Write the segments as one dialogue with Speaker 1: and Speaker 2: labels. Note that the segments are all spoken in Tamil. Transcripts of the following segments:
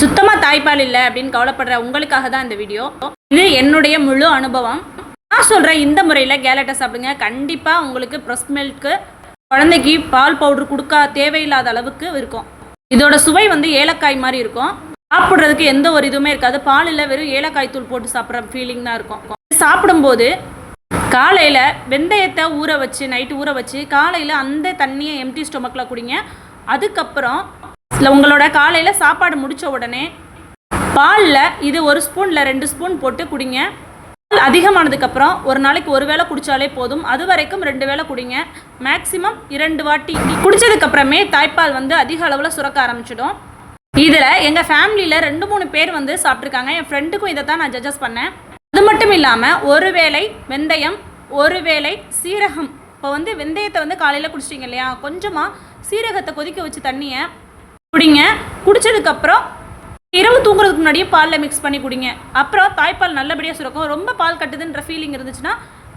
Speaker 1: சுத்தமாக தாய்ப்பால் இல்லை அப்படின்னு கவலைப்படுற உங்களுக்காக தான் இந்த வீடியோ இது என்னுடைய முழு அனுபவம். நான் சொல்கிறேன் இந்த முறையில் கேலட்டை சாப்பிடுங்க. கண்டிப்பாக உங்களுக்கு ப்ரெஸ் மில்க்கு குழந்தைக்கு பால் பவுடர் கொடுக்க தேவையில்லாத அளவுக்கு இருக்கும். இதோட சுவை வந்து ஏலக்காய் மாதிரி இருக்கும். சாப்பிட்றதுக்கு எந்த ஒரு இதுவுமே இருக்காது. பாலில் வெறும் ஏலக்காய் தூள் போட்டு சாப்பிட்ற ஃபீலிங் தான் இருக்கும். சாப்பிடும்போது காலையில் வெந்தயத்தை ஊற வச்சு நைட்டு ஊற வச்சு காலையில் அந்த தண்ணியை எம்டி ஸ்டொமக்கில் குடிங்க. அதுக்கப்புறம் உங்களோட காலையில் சாப்பாடு முடித்த உடனே பாலில் இது ஒரு ஸ்பூனில் ரெண்டு ஸ்பூன் போட்டு குடிங்க. பால் அதிகமானதுக்கப்புறம் ஒரு நாளைக்கு ஒரு வேளை குடித்தாலே போதும். அது வரைக்கும் ரெண்டு வேளை குடிங்க. மேக்ஸிமம் இரண்டு வாட்டி. குடித்ததுக்கப்புறமே தாய்ப்பால் வந்து அதிக அளவில் சுரக்க ஆரம்பிச்சிடும். இதில் எங்கள் ஃபேமிலியில் ரெண்டு மூணு பேர் வந்து சாப்பிட்ருக்காங்க என் ஃப்ரெண்டுக்கும் இதை தான் நான் ஜட்ஜஸ் பண்ணேன். அது மட்டும் இல்லாமல் ஒரு வேளை வெந்தயம் ஒரு வேளை சீரகம். இப்போ வந்து வெந்தயத்தை வந்து காலையில் குடிச்சிட்டிங்க இல்லையா? கொஞ்சமாக சீரகத்தை கொதிக்க வச்சு தண்ணியை குடிங்க. குடிச்சதுக்கப்புறம் இரவு தூங்குறதுக்கு முன்னாடியே பாலில் மிக்ஸ் பண்ணி குடிங்க. அப்புறம் தாய்ப்பால் நல்லபடியாக சுரக்கும். ரொம்ப பால் கட்டுதுன்ற ஃபீலிங் இருந்துச்சுன்னா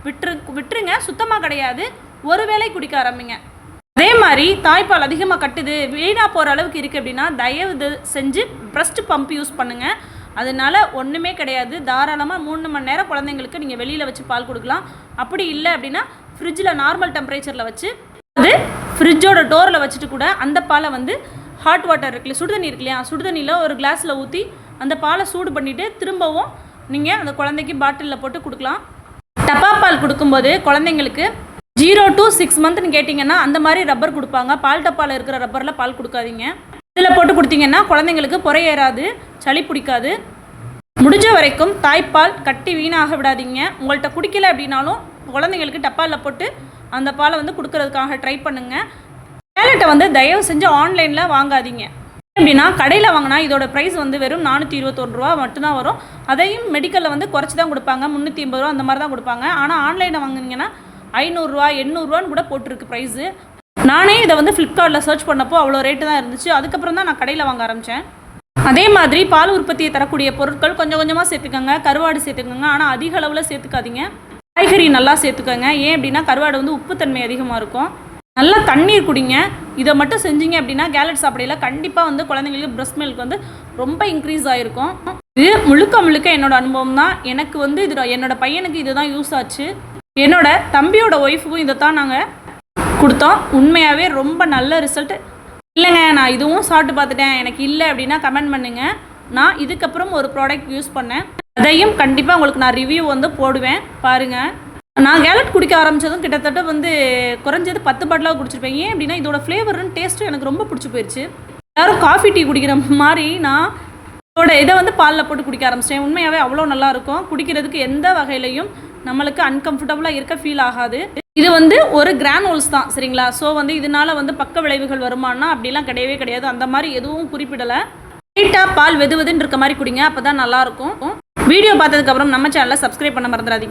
Speaker 1: விட்டுரு விட்டுருங்க. சுத்தமாக கிடையாது. ஒரு வேளை குடிக்க ஆரம்பிங்க. அதே மாதிரி தாய்ப்பால் அதிகமாக கட்டுது. வீணாக போகிற அளவுக்கு இருக்குது அப்படின்னா தயவு இது செஞ்சு ப்ரெஸ்ட் பம்ப் யூஸ் பண்ணுங்கள் அதனால ஒன்றுமே கிடையாது. தாராளமாக மூணு மணி நேரம் குழந்தைங்களுக்கு நீங்கள் வெளியில் வச்சு பால் கொடுக்கலாம். அப்படி இல்லை அப்படின்னா ஃப்ரிட்ஜில் நார்மல் டெம்பரேச்சரில் வச்சு அது ஃப்ரிட்ஜோட டோரில் வச்சுட்டு கூட அந்த பாலை வந்து ஹாட் வாட்டர் இருக்குல்ல சுடுதண்ணி இருக்கு இல்லையா சுடுதண்ணியில் ஒரு கிளாஸில் ஊற்றி அந்த பாலை சூடு பண்ணிவிட்டு திரும்பவும் நீங்கள் அந்த குழந்தைக்கு பாட்டிலில் போட்டு கொடுக்கலாம். டப்பா பால் கொடுக்கும்போது குழந்தைங்களுக்கு ஜீரோ டு சிக்ஸ் மந்த்னு கேட்டிங்கன்னா அந்த மாதிரி ரப்பர் கொடுப்பாங்க. பால் டப்பாவில் இருக்கிற ரப்பரில் பால் கொடுக்காதீங்க. இதில் போட்டு கொடுத்தீங்கன்னா குழந்தைங்களுக்கு புறையேறாது சளி பிடிக்காது. முடிஞ்ச வரைக்கும் தாய்ப்பால் கட்டி வீணாக விடாதீங்க. உங்கள்கிட்ட குடிக்கலை அப்படின்னாலும் குழந்தைங்களுக்கு டப்பாவில் போட்டு அந்த பாலை வந்து கொடுக்கறதுக்காக ட்ரை பண்ணுங்கள் கேலட்டை வந்து தயவு செஞ்சு ஆன்லைனில் வாங்காதீங்க. எப்படின்னா கடையில் வாங்கினா இதோட ப்ரைஸ் வந்து வெறும் நானூற்றி இருபத்தொன்று ரூபா மட்டும்தான் வரும். அதையும் மெடிக்கலில் வந்து குறைச்சி தான் கொடுப்பாங்க. முந்நூற்றி ஐம்பது ரூபா அந்த மாதிரி தான் கொடுப்பாங்க. ஆனால் ஆன்லைனில் வாங்கினீங்கன்னா ஐநூறுரூவா எண்ணூறுரூவான்னு கூட போட்டிருக்கு ப்ரைஸு நானே இதை வந்து ஃப்ளிப்கார்ட்டில் சர்ச் பண்ணப்போ அவ்வளோ ரேட்டு தான் இருந்துச்சு. அதுக்கப்புறம் தான் நான் கடையில் வாங்க ஆரம்பித்தேன் அதே மாதிரி பால் உற்பத்தியை தரக்கூடிய பொருட்கள் கொஞ்சம் கொஞ்சமாக சேர்த்துக்கோங்க. கருவாடு சேர்த்துக்கோங்க. ஆனால் அதிக அளவில் சேர்த்துக்காதீங்க. காய்கறி நல்லா சேர்த்துக்கோங்க. ஏன் அப்படின்னா கருவாடு வந்து உப்புத்தன்மை அதிகமாக இருக்கும். நல்லா தண்ணீர் குடிங்க. இதை மட்டும் செஞ்சீங்க அப்படின்னா கேலட் சாப்பிடையில கண்டிப்பாக வந்து குழந்தைங்களுக்கு பிரஸ்ட் மில்க் வந்து ரொம்ப இன்க்ரீஸ் ஆகிருக்கும் இது முழுக்க முழுக்க என்னோட அனுபவம் தான். எனக்கு வந்து இது என்னோட பையனுக்கு இதுதான் யூஸ் ஆச்சு. என்னோட தம்பியோட ஒய்ஃபுக்கும் இதை தான் நாங்கள் கொடுத்தோம். உண்மையாகவே ரொம்ப நல்ல ரிசல்ட் இல்லைங்க நான் இதுவும் சாப்பிட்டு பார்த்துட்டேன். எனக்கு இல்லை அப்படின்னா கமெண்ட் பண்ணுங்க. நான் இதுக்கப்புறம் ஒரு ப்ராடக்ட் யூஸ் பண்ணேன். அதையும் கண்டிப்பாக உங்களுக்கு நான் ரிவ்யூ வந்து போடுவேன். பாருங்கள் நான் கேலட் குடிக்க ஆரம்பித்ததும் கிட்டத்தட்ட வந்து குறைஞ்சது பத்து பாட்டிலாக குடிச்சிருப்பேன். ஏன் அப்படின்னா இதோட ஃப்ளேவரும் டேஸ்ட்டும் எனக்கு ரொம்ப பிடிச்சி போயிடுச்சு எல்லோரும் காஃபி டீ குடிக்கிற மாதிரி நான் இதோட இதை வந்து பாலில் போட்டு குடிக்க ஆரம்பிச்சிட்டேன். உண்மையாகவே அவ்வளோ நல்லா இருக்கும். குடிக்கிறதுக்கு எந்த வகையிலையும் நம்மளுக்கு அன்கம்ஃபர்டபுளாக இருக்க ஃபீல் ஆகாது. இது வந்து ஒரு கிரானோல்ஸ் தான் சரிங்களா? ஸோ வந்து இதனால வந்து பக்க விளைவுகள் வருமானா? அப்படிலாம் கிடையவே கிடையாது. அந்த மாதிரி எதுவும் குறிப்பிடலை. லைட்டாக பால் வெது வெதுன்னு இருக்க மாதிரி குடிங்க அப்போ தான் நல்லாயிருக்கும் வீடியோ பார்த்ததுக்கப்புறம் நம்ம சேனலை சப்ஸ்கிரைப் பண்ண மறந்துடாதீங்க.